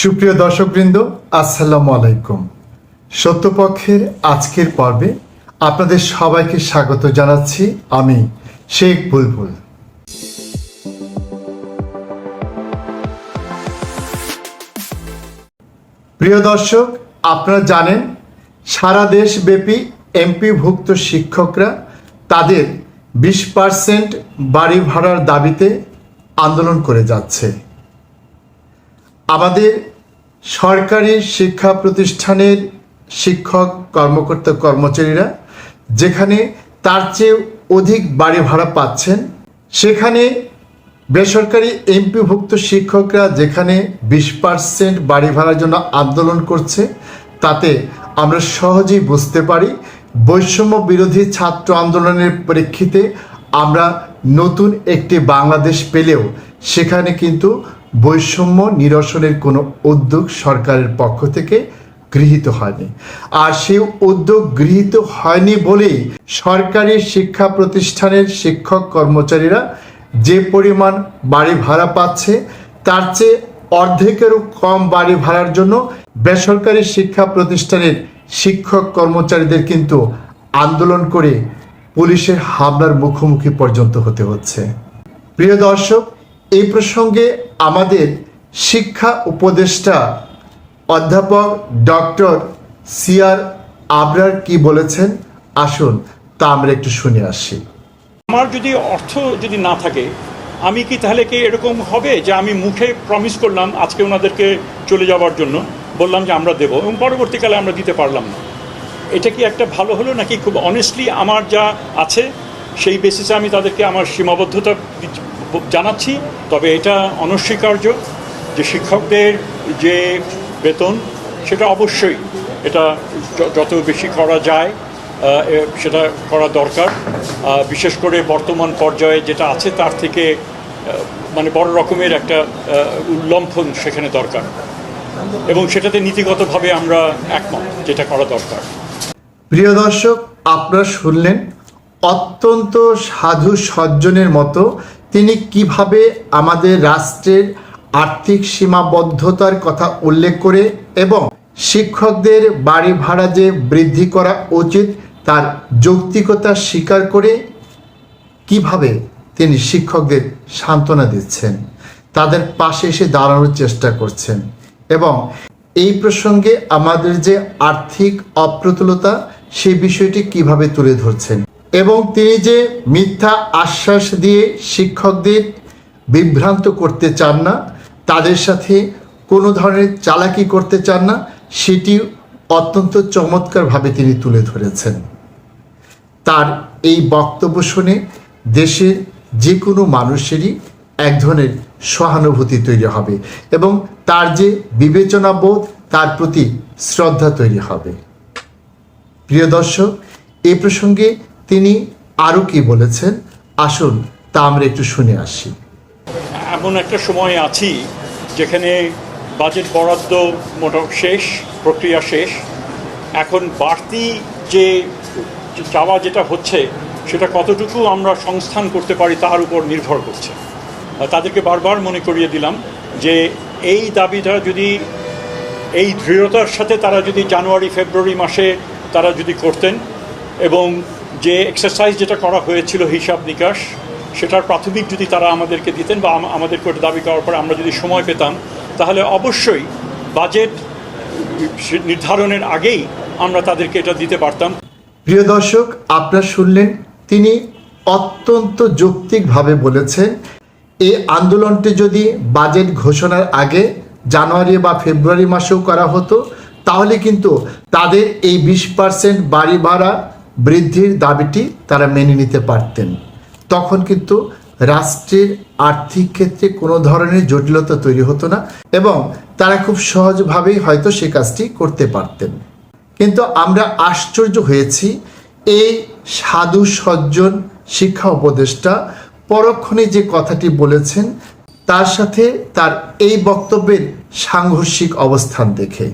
সুপ্রিয় দর্শকবৃন্দ, আসসালামু আলাইকুম। সত্যপক্ষের আজকের পর্বে আপনাদের সবাইকে স্বাগত জানাচ্ছি আমি শেখ বুলবুল। প্রিয় দর্শক, আপনারা জানেন, সারা দেশব্যাপী এমপিভুক্ত শিক্ষকরা তাদের বিশ পার্সেন্ট বাড়ি ভাড়ার দাবিতে আন্দোলন করে যাচ্ছে। আমাদের সরকারি শিক্ষা প্রতিষ্ঠানের শিক্ষক, কর্মকর্তা, কর্মচারীরা যেখানে তার চেয়ে অধিক বাড়ি ভাড়া পাচ্ছেন, সেখানে বেসরকারি এমপিভুক্ত শিক্ষকরা যেখানে বিশ পার্সেন্ট বাড়ি ভাড়ার জন্য আন্দোলন করছে, তাতে আমরা সহজেই বুঝতে পারি বৈষম্য বিরোধী ছাত্র আন্দোলনের প্রেক্ষিতে আমরা নতুন একটি বাংলাদেশ পেলেও সেখানে কিন্তু বৈষম্য নিরসনের কোনো উদ্যোগ সরকারের পক্ষ থেকে গৃহীত হয়নি। আর সেই উদ্যোগ গৃহীত হয়নি বলেই সরকারি শিক্ষা প্রতিষ্ঠানের শিক্ষক কর্মচারীরা যে পরিমাণ বাড়ি ভাড়া পাচ্ছে, তার চেয়ে অর্ধেকেরও কম বাড়ি ভাড়ার জন্য বেসরকারি শিক্ষা প্রতিষ্ঠানের শিক্ষক কর্মচারীদের কিন্তু আন্দোলন করে পুলিশের হামলার মুখোমুখি পর্যন্ত হতে হচ্ছে। প্রিয় দর্শক, এই প্রসঙ্গে আমাদের শিক্ষা উপদেষ্টা অধ্যাপক ডক্টর সিআর আবরার কি বলেছেন? আসুন তা আমরা একটু শুনে আসি। আমার যদি অর্থ যদি না থাকে, আমি কি তাহলে কি এরকম হবে যে আমি মুখে প্রমিস করলাম আজকে ওনাদেরকে চলে যাওয়ার জন্য, বললাম যে আমরা দেবো এবং পরবর্তীকালে আমরা দিতে পারলাম না? এটা কি একটা ভালো হলো নাকি খুব অনেস্টলি আমার যা আছে, সেই বেসিসে আমি তাদেরকে আমার সীমাবদ্ধতা জানাচ্ছি, তবে এটা অনস্বীকার্য যে শিক্ষকদের যে বেতন, সেটা অবশ্যই এটা যত বেশি করা যায় সেটা করা দরকার। বিশেষ করে বর্তমান পর্যায়ে যেটা আছে, তার থেকে মানে বড় রকমের একটা উল্লম্ফন সেখানে দরকার। এবং সেটাতে নীতিগতভাবে আমরা একমত যেটা করা দরকার। প্রিয় দর্শক, আপনারা শুনলেন অত্যন্ত সাধু সজ্জনের মতো তিনি কীভাবে আমাদের রাষ্ট্রের আর্থিক সীমাবদ্ধতার কথা উল্লেখ করে এবং শিক্ষকদের বাড়ি ভাড়া যে বৃদ্ধি করা উচিত তার যৌক্তিকতা স্বীকার করে কীভাবে তিনি শিক্ষকদের সান্ত্বনা দিচ্ছেন, তাদের পাশে এসে দাঁড়ানোর চেষ্টা করছেন এবং এই প্রসঙ্গে আমাদের যে আর্থিক অপ্রতুলতা, সেই বিষয়টি কীভাবে তুলে ধরছেন এবং তিনি যে মিথ্যা আশ্বাস দিয়ে শিক্ষকদের বিভ্রান্ত করতে চান না, তাদের সাথে কোনো ধরনের চালাকি করতে চান না, সেটি অত্যন্ত চমৎকারভাবে তিনি তুলে ধরেছেন। তার এই বক্তব্য শুনে দেশের যে কোনো মানুষেরই এক ধরনের সহানুভূতি তৈরি হবে এবং তার যে বিবেচনাবোধ, তার প্রতি শ্রদ্ধা তৈরি হবে। প্রিয় দর্শক, এ প্রসঙ্গে তিনি আরও কি বলেছেন? আসুন, তা আমরা একটু শুনে আসি। এমন একটা সময় আছি যেখানে বাজেট বরাদ্দ মোটা শেষ, প্রক্রিয়া শেষ। এখন বাড়তি যে চাওয়া যেটা হচ্ছে, সেটা কতটুকু আমরা সংস্থান করতে পারি তার উপর নির্ভর করছে। তাদেরকে বারবার মনে করিয়ে দিলাম যে এই দাবিটা যদি, এই দৃঢ়তার সাথে তারা যদি জানুয়ারি, ফেব্রুয়ারি মাসে তারা যদি করতেন এবং যে এক্সারসাইজ যেটা করা হয়েছিল হিসাব নিকাশ, সেটার প্রাথমিক যদি তারা আমাদেরকে দিতেন বা আম- আমাদেরকে ওটা দাবি করার পরে আমরা যদি সময় পেতাম, তাহলে অবশ্যই বাজেট নির্ধারণের আগেই আমরা তাদেরকে এটা দিতে পারতাম। প্রিয় দর্শক, আপনারা শুনলেন, তিনি অত্যন্ত যৌক্তিকভাবে বলেছেন, এই আন্দোলনটি যদি বাজেট ঘোষণার আগে জানুয়ারি বা ফেব্রুয়ারি মাসেও করা হতো, তাহলে কিন্তু তাদের এই বিশ পার্সেন্ট বাড়ি ভাড়া বৃদ্ধির দাবিটি তারা মেনে নিতে পারতেন। তখন কিন্তু রাষ্ট্রের আর্থিক ক্ষেত্রে কোনো ধরনের জটিলতা তৈরি হতো না এবং তারা খুব সহজভাবেই হয়তো সে কাজটি করতে পারতেন। কিন্তু আমরা আশ্চর্য হয়েছি, এই সাধু সজ্জন শিক্ষা উপদেষ্টা পরক্ষণে যে কথাটি বলেছেন, তার সাথে তার এই বক্তব্যের সাংঘর্ষিক অবস্থান দেখে।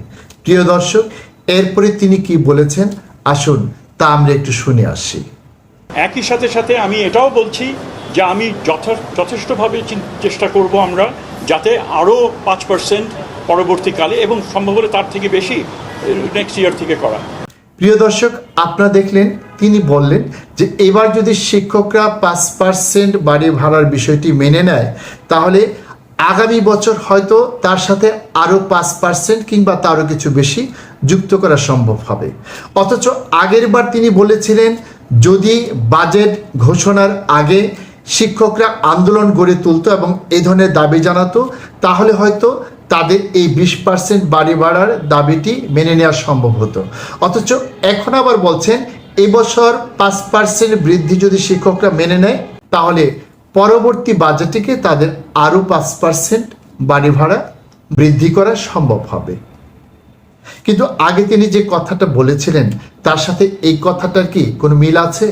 প্রিয় দর্শক, এরপরে তিনি কি বলেছেন? আসুন তা আমরা একটু শুনে আসি। একই সাথে সাথে আমি এটাও বলছি যে আমি যথা যথেষ্টভাবে চেষ্টা করব আমরা যাতে আরও পাঁচ পার্সেন্ট পরবর্তীকালে এবং সম্ভব হলে তার থেকে বেশি নেক্সট ইয়ার থেকে করা। প্রিয় দর্শক আপনারা দেখলেন তিনি বললেন যে এবার যদি শিক্ষকরা পাঁচ পার্সেন্ট বাড়ি ভাড়ার বিষয়টি মেনে নেয় তাহলে আগামী বছর হয়তো তার সাথে আরও পাঁচ পার্সেন্ট কিংবা তারও কিছু বেশি যুক্ত করা সম্ভব হবে। অথচ আগের বার তিনি বলেছিলেন, যদি বাজেট ঘোষণার আগে শিক্ষকরা আন্দোলন গড়ে তুলতো এবং এই ধরনের দাবি জানাতো, তাহলে হয়তো তাদের এই বিশ পার্সেন্ট বাড়ি ভাড়ার দাবিটি মেনে নেওয়া সম্ভব হতো। অথচ এখন আবার বলছেন এবছর পাঁচ পার্সেন্ট বৃদ্ধি যদি শিক্ষকরা মেনে নেয়, তাহলে পরবর্তী বাজেটে তাদের আরও পাঁচ পার্সেন্ট বাড়ি ভাড়া বৃদ্ধি করা সম্ভব হবে। কিন্তু আগে তিনি যে কথাটা বলেছিলেন, তার সাথে এই কথাটার কি কোনো মিল আছে?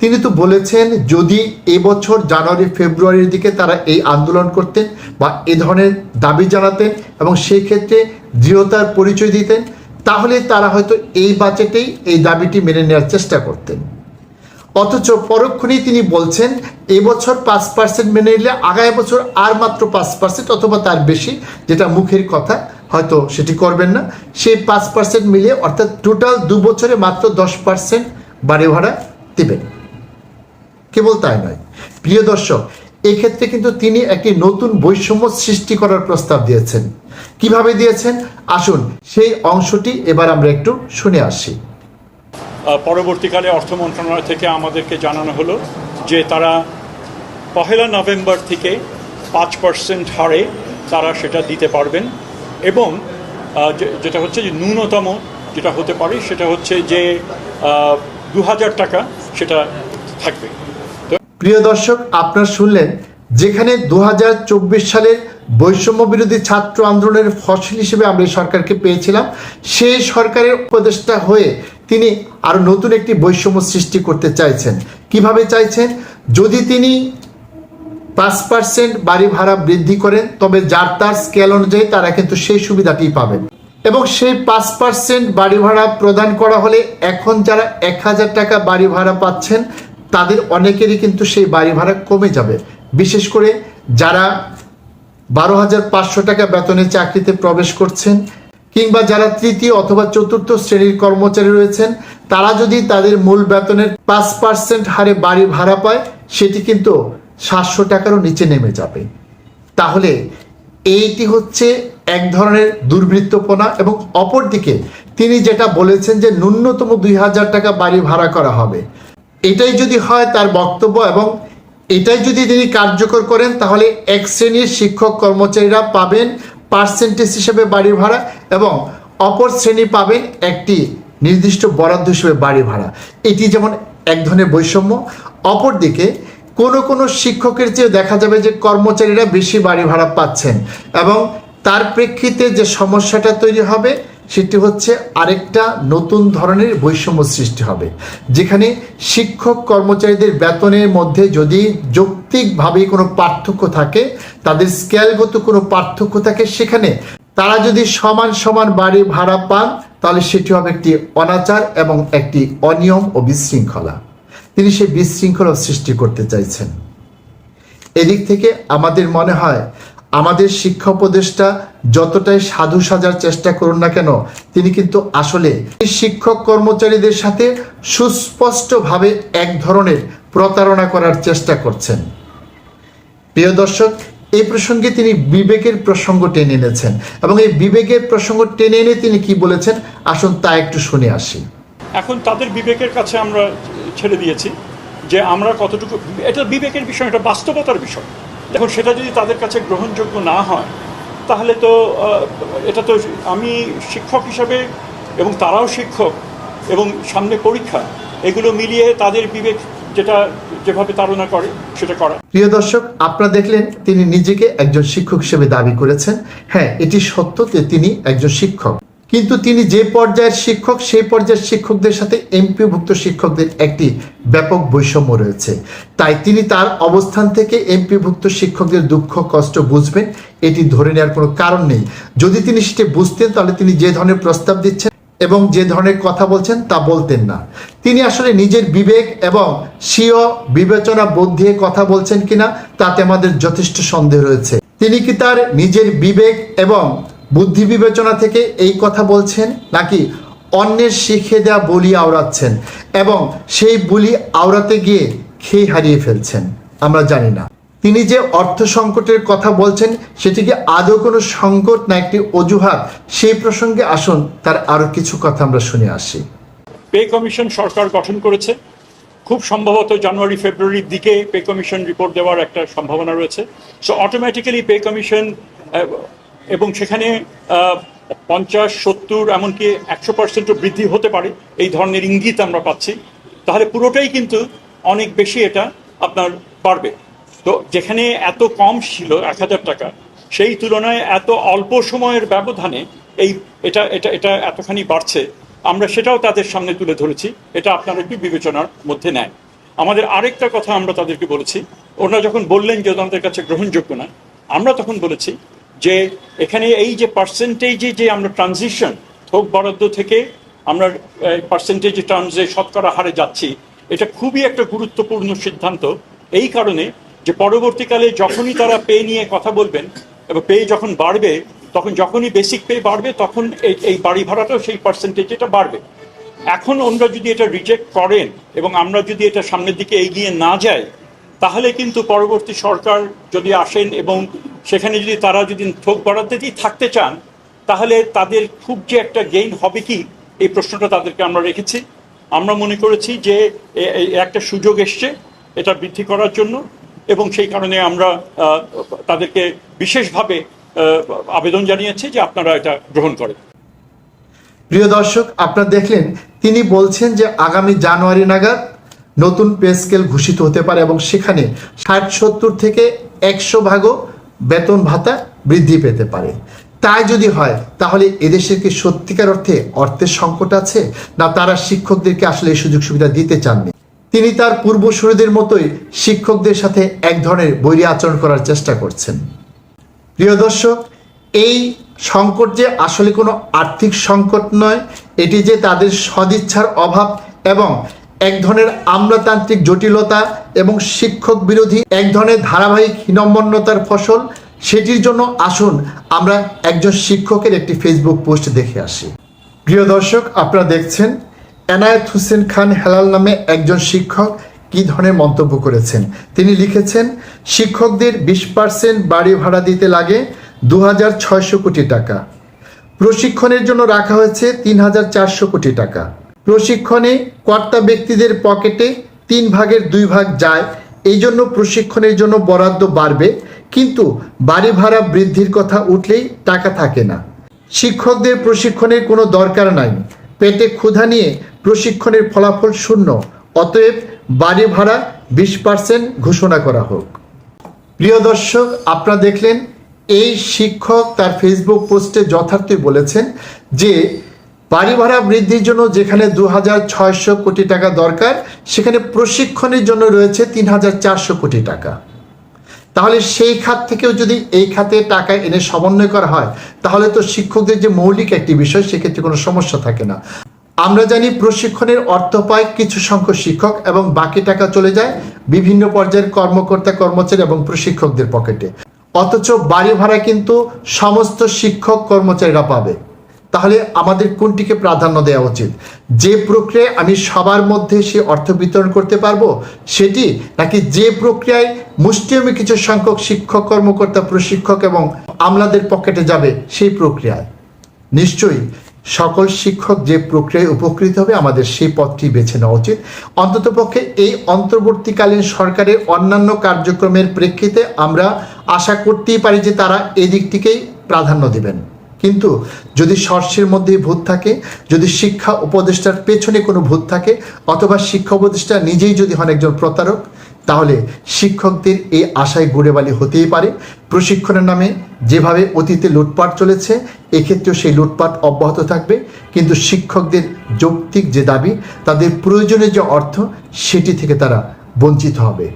তিনি তো বলেছেন, যদি এবছর জানুয়ারি, ফেব্রুয়ারির দিকে তারা এই আন্দোলন করতেন বা এ ধরনের দাবি জানাতেন এবং সেই ক্ষেত্রে দৃঢ়তার পরিচয় দিতেন, তাহলে তারা হয়তো এই বাজেটেই এই দাবিটি মেনে নেওয়ার চেষ্টা করতেন। অথচ পরক্ষণেই তিনি বলছেন, এবছর পাঁচ পার্সেন্ট মেনে নিলে আগামী বছর আর মাত্র পাঁচ পার্সেন্ট অথবা তার বেশি, যেটা মুখের কথা, হয়তো সেটি করবেন না। সেই পাঁচ পার্সেন্ট মিলিয়ে অর্থাৎ টোটাল দু বছরে মাত্র দশ পার্সেন্ট বাড়ি ভাড়া দেবেন। কেবল তাই নয়। প্রিয় দর্শক, এক্ষেত্রে কিন্তু তিনি একটি নতুন বৈষম্য সৃষ্টি করার প্রস্তাব দিয়েছেন। কীভাবে দিয়েছেন? আসুন সেই অংশটি এবার আমরা একটু শুনে আসি। পরবর্তীকালে অর্থ মন্ত্রণালয় থেকে আমাদেরকে জানানো হলো যে তারা পহেলা নভেম্বর থেকে পাঁচ পার্সেন্ট হারে তারা সেটা দিতে পারবেন। এবং যেটা হচ্ছে যে ন্যূনতম যেটা হতে পারে সেটা হচ্ছে যে দু হাজার টাকা সেটা থাকবে। প্রিয় দর্শক, আপনারা শুনলেন, যেখানে দু হাজার চব্বিশ সালের বৈষম্য বিরোধী ছাত্র আন্দোলনের ফসল হিসেবে আমরা সরকারকে পেয়েছিলাম, সেই সরকারের উপদেষ্টা হয়ে তিনি আরও নতুন একটি বৈষম্য সৃষ্টি করতে চাইছেন। কীভাবে চাইছেন? যদি তিনি পাঁচ পার্সেন্ট বাড়ি ভাড়া বৃদ্ধি করেন, তবে যার তার স্কেল অনুযায়ী তারা কিন্তু সেই সুবিধাটি পাবেন। এবং সেই পাঁচ পার্সেন্ট বাড়ি ভাড়া প্রদান করা হলে এখন যারা এক হাজার টাকা বাড়ি ভাড়া পাচ্ছেন, তাদের অনেকেরই কিন্তু সেই বাড়ি ভাড়া কমে যাবে। বিশেষ করে যারা বারো হাজার পাঁচশো টাকা বেতনে চাকরিতে প্রবেশ করছেন কিংবা যারা তৃতীয় অথবা চতুর্থ শ্রেণির কর্মচারী রয়েছেন, তারা যদি তাদের মূল বেতনের পাঁচ পার্সেন্ট হারে বাড়ি ভাড়া পায়, সেটি কিন্তু সাতশো টাকারও নিচে নেমে যাবে। তাহলে এইটি হচ্ছে এক ধরনের দুর্বৃত্তপনা এবং অপরদিকে তিনি যেটা বলেছেন যে ন্যূনতম দুই হাজার টাকা বাড়ি ভাড়া করা হবে। এটাই যদি হয় তার বক্তব্য এবং এটাই যদি তিনি কার্যকর করেন, তাহলে এক শ্রেণির শিক্ষক কর্মচারীরা পাবেন পার্সেন্টেজ হিসেবে বাড়ি ভাড়া এবং অপর শ্রেণি পাবেন একটি নির্দিষ্ট বরাদ্দ হিসেবে বাড়ি ভাড়া। এটি যেমন এক ধরনের বৈষম্য, অপরদিকে কোনো কোনো শিক্ষকের চেয়ে দেখা যাবে যে কর্মচারীরা বেশি বাড়ি ভাড়া পাচ্ছেন এবং তার প্রেক্ষিতে যে সমস্যাটা তৈরি হবে সেটি হচ্ছে আরেকটা নতুন ধরনের বৈষম্য সৃষ্টি হবে, যেখানে শিক্ষক কর্মচারীদের বেতনের মধ্যে যদি যৌক্তিকভাবে কোনো পার্থক্য থাকে, তাদের স্কেলগত কোনো পার্থক্য থাকে, সেখানে তারা যদি সমান সমান বাড়ি ভাড়া পান, তাহলে সেটি হবে একটি অনাচার এবং একটি অনিয়ম ও বিশৃঙ্খলা। তিনি সেই বিশৃঙ্খলা সৃষ্টি করতে চাইছেন। এদিক থেকে আমাদের মনে হয় আমাদের শিক্ষা উপদেষ্টা যতটাই সাধু সাজার চেষ্টা করুন না কেন, তিনি কিন্তু আসলে শিক্ষক কর্মচারীদের সাথে সুস্পষ্টভাবে এক ধরনের প্রতারণা করার চেষ্টা করছেন। প্রিয় দর্শক এই প্রসঙ্গে তিনি বিবেকের প্রসঙ্গ টেনে এনেছেন এবং এই বিবেকের প্রসঙ্গ টেনে এনে তিনি কি বলেছেন, আসুন তা একটু শুনে আসি। এখন তাদের বিবেকের কাছে আমরা ছেড়ে দিয়েছি যে আমরা কতটুকু, এটা বিবেকের বিষয়, এটা বাস্তবতার বিষয়। দেখুন সেটা যদি তাদের কাছে গ্রহণযোগ্য না হয়, তাহলে তো এটা তো আমি শিক্ষক হিসাবে এবং তারাও শিক্ষক এবং সামনে পরীক্ষা, এগুলো মিলিয়ে তাদের বিবেক যেটা, যেভাবে তাড়না করে, সেটা করা। প্রিয় দর্শক, আপনারা দেখলেন তিনি নিজেকে একজন শিক্ষক হিসেবে দাবি করেছেন। হ্যাঁ এটি সত্য যে তিনি একজন শিক্ষক। কিন্তু তিনি যে পর্যায়ের শিক্ষক, সেই পর্যায়ের শিক্ষকদের সাথে এমপিভুক্ত শিক্ষকদের একটি ব্যাপক বৈষম্য রয়েছে। তাই তিনি তার অবস্থান থেকে এমপিভুক্ত শিক্ষকদের দুঃখ, কষ্ট বুঝবেন, এটি ধরে নেওয়ার কোনো কারণ নেই। যদি তিনি সেটি বুঝতেন, তাহলে তিনি যে ধরনের প্রস্তাব দিচ্ছেন এবং যে ধরনের কথা বলছেন তা বলতেন না। তিনি আসলে নিজের বিবেক এবং স্বীয় বিবেচনা বোধ দিয়ে কথা বলছেন কিনা, তাতে আমাদের যথেষ্ট সন্দেহ রয়েছে। তিনি কি তার নিজের বিবেক এবং বুদ্ধি বিবেচনা থেকে এই কথা বলছেন নাকি অন্যের শিখে দেওয়া বলি আওড়াচ্ছেন এবং সেই বলি আওড়াতে গিয়ে খেয়ে হারিয়ে ফেলছেন, আমরা জানি না। তিনি যে অর্থ সংকটের কথা বলছেন, সেটি কি আদৌ কোনো সংকট না একটি অজুহাত? সেই প্রসঙ্গে আসুন, তার আরও কিছু কথা আমরা শুনে আসি। পে কমিশন সরকার গঠন করেছে। খুব সম্ভবত জানুয়ারি, ফেব্রুয়ারির দিকে পে কমিশন রিপোর্ট দেওয়ার একটা সম্ভাবনা রয়েছে। সো অটোমেটিক্যালি পে কমিশন এবং সেখানে পঞ্চাশ, সত্তর, এমনকি একশো পার্সেন্টও বৃদ্ধি হতে পারে, এই ধরনের ইঙ্গিত আমরা পাচ্ছি। তাহলে পুরোটাই কিন্তু অনেক বেশি এটা আপনার বাড়বে। তো যেখানে এত কম ছিল, এক হাজার টাকা, সেই তুলনায় এত অল্প সময়ের ব্যবধানে এই এটা এটা এটা এতখানি বাড়ছে, আমরা সেটাও তাদের সামনে তুলে ধরেছি, এটা আপনারা একটু বিবেচনার মধ্যে নেয়। আমাদের আরেকটা কথা আমরা তাদেরকে বলেছি, ওনারা যখন বললেন যে ওনাদের কাছে গ্রহণযোগ্য না, আমরা তখন বলেছি যে এখানে এই যে পার্সেন্টেজে যে আমরা ট্রানজিশন থোক বরাদ্দ থেকে আমরা পার্সেন্টেজ টার্মসে শতকরা হারে যাচ্ছি, এটা খুবই একটা গুরুত্বপূর্ণ সিদ্ধান্ত। এই কারণে যে পরবর্তীকালে যখনই তারা পে নিয়ে কথা বলবেন, এবং পে যখন বাড়বে, তখন যখনই বেসিক পে বাড়বে, তখন এই এই বাড়ি ভাড়াটাও সেই পার্সেন্টেজ এটা বাড়বে। এখন ওনারা যদি এটা রিজেক্ট করেন, এবং আমরা যদি এটা সামনের দিকে এগিয়ে না যাই, তাহলে কিন্তু পরবর্তী সরকার যদি আসেন এবং সেখানে যদি তারা যদি থোক বরাদ্দেতেই থাকতে চান, তাহলে তাদের খুব যে একটা গেইন হবে কি? এই প্রশ্নটা তাদেরকে আমরা রেখেছি। আমরা মনে করেছি যে একটা সুযোগ এসছে, এটা বৃদ্ধি করার জন্য এবং সেই কারণে আমরা তাদেরকে বিশেষভাবে আবেদন জানিয়েছি যে আপনারা এটা গ্রহণ করেন। প্রিয় দর্শক, আপনারা দেখলেন, তিনি বলছেন যে আগামী জানুয়ারি নাগাদ নতুন পে স্কেল ঘোষিত হতে পারে এবং সেখানে ষাট সত্তর থেকে একশো ভাগও বেতন ভাতা বৃদ্ধি পেতে পারে। তাই যদি হয়, তাহলে এদেশের কি সত্যিকার অর্থে অর্থের সংকট আছে, না তারা শিক্ষকদেরকে আসলে এই সুযোগ সুবিধা দিতে চাননি? তিনি তার পূর্বসূরীদের মতোই শিক্ষকদের সাথে এক ধরনের বৈরী আচরণ করার চেষ্টা করছেন। প্রিয় দর্শক, এই সংকট যে আসলে কোনো আর্থিক সংকট নয়, এটি যে তাদের সদিচ্ছার অভাব এবং এক ধরনের আমলাতান্ত্রিক জটিলতা এবং শিক্ষক বিরোধী এক ধরনের ধারাবাহিক হীনম্মন্যতার ফসল। সেটির জন্য আসুন আমরা একজন শিক্ষকের একটি ফেসবুক পোস্ট দেখে আসি। প্রিয় দর্শক, আপনারা দেখছেন এনায়েত হোসেন খান হেলাল নামে একজন শিক্ষক কি ধরনের মন্তব্য করেছেন? তিনি লিখেছেন, শিক্ষকদের বিশ পার্সেন্ট বাড়ি ভাড়া দিতে লাগে দু হাজার ছয়শো কোটি টাকা। প্রশিক্ষণের জন্য রাখা হয়েছে তিন হাজার চারশো কোটি টাকা। প্রশিক্ষণে কর্তা ব্যক্তিদের পকেটে তিন ভাগের দুই ভাগ যায়। এই জন্য প্রশিক্ষণের জন্য বরাদ্দ বাড়বে। কিন্তু বাড়ি ভাড়া বৃদ্ধির কথা উঠলেই টাকা থাকে না। শিক্ষকদের প্রশিক্ষণের কোনো দরকার নাই। পেটে ক্ষুধা নিয়ে প্রশিক্ষণের ফলাফল শূন্য। অতএব বাড়ি ভাড়া বিশ পার্সেন্ট ঘোষণা করা হোক। প্রিয় দর্শক, আপনারা দেখলেন, এই শিক্ষক তার ফেসবুক পোস্টে যথার্থই বলেছেন যে বাড়ি ভাড়া বৃদ্ধির জন্য যেখানে দু হাজার ছয়শো কোটি টাকা দরকার, সেখানে প্রশিক্ষণের জন্য রয়েছে তিন হাজার চারশো কোটি টাকা। তাহলে সেই খাত থেকেও যদি এই খাতে টাকা এনে সমন্বয় করা হয়, তাহলে তো শিক্ষকদের যে মৌলিক একটি বিষয়, সেক্ষেত্রে কোনো সমস্যা থাকে না। আমরা জানি প্রশিক্ষণের অর্থ পায় কিছু সংখ্যক শিক্ষক এবং বাকি টাকা চলে যায় বিভিন্ন পর্যায়ের কর্মকর্তা, কর্মচারী এবং প্রশিক্ষকদের পকেটে। অথচ বাড়ি ভাড়া কিন্তু সমস্ত শিক্ষক, কর্মচারীরা পাবে। তাহলে আমাদের কোনটিকে প্রাধান্য দেওয়া উচিত? যে প্রক্রিয়ায় আমি সবার মধ্যে সে অর্থ বিতরণ করতে পারব, সেটি নাকি যে প্রক্রিয়ায় মুষ্টিয়মী কিছু সংখ্যক শিক্ষক, কর্মকর্তা, প্রশিক্ষক এবং আমলাদের পকেটে যাবে, সেই প্রক্রিয়ায়? নিশ্চয়ই সকল শিক্ষক যে প্রক্রিয়ায় উপকৃত হবে, আমাদের সেই পথটি বেছে নেওয়া উচিত। অন্ততপক্ষে এই অন্তর্বর্তীকালীন সরকারের অন্যান্য কার্যক্রমের প্রেক্ষিতে আমরা আশা করতেই পারি যে তারা এই দিকটিকেই প্রাধান্য দেবেন। কিন্তু যদি শর্ষের মধ্যেই ভূত থাকে, যদি শিক্ষা উপদেষ্টার পেছনে কোনো ভূত থাকে, অথবা শিক্ষা উপদেষ্টা নিজেই যদি হন একজন প্রতারক, তাহলে শিক্ষকদের এই আশায় গুড়েবালি হতেই পারে। প্রশিক্ষণের নামে যেভাবে অতীতে লুটপাট চলেছে, এক্ষেত্রেও সেই লুটপাট অব্যাহত থাকবে। কিন্তু শিক্ষকদের যৌক্তিক যে দাবি, তাদের প্রয়োজনীয় যে অর্থ, সেটি থেকে তারা বঞ্চিত হবে।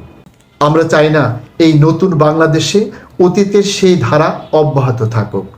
আমরা চাই না এই নতুন বাংলাদেশে অতীতের সেই ধারা অব্যাহত থাকুক।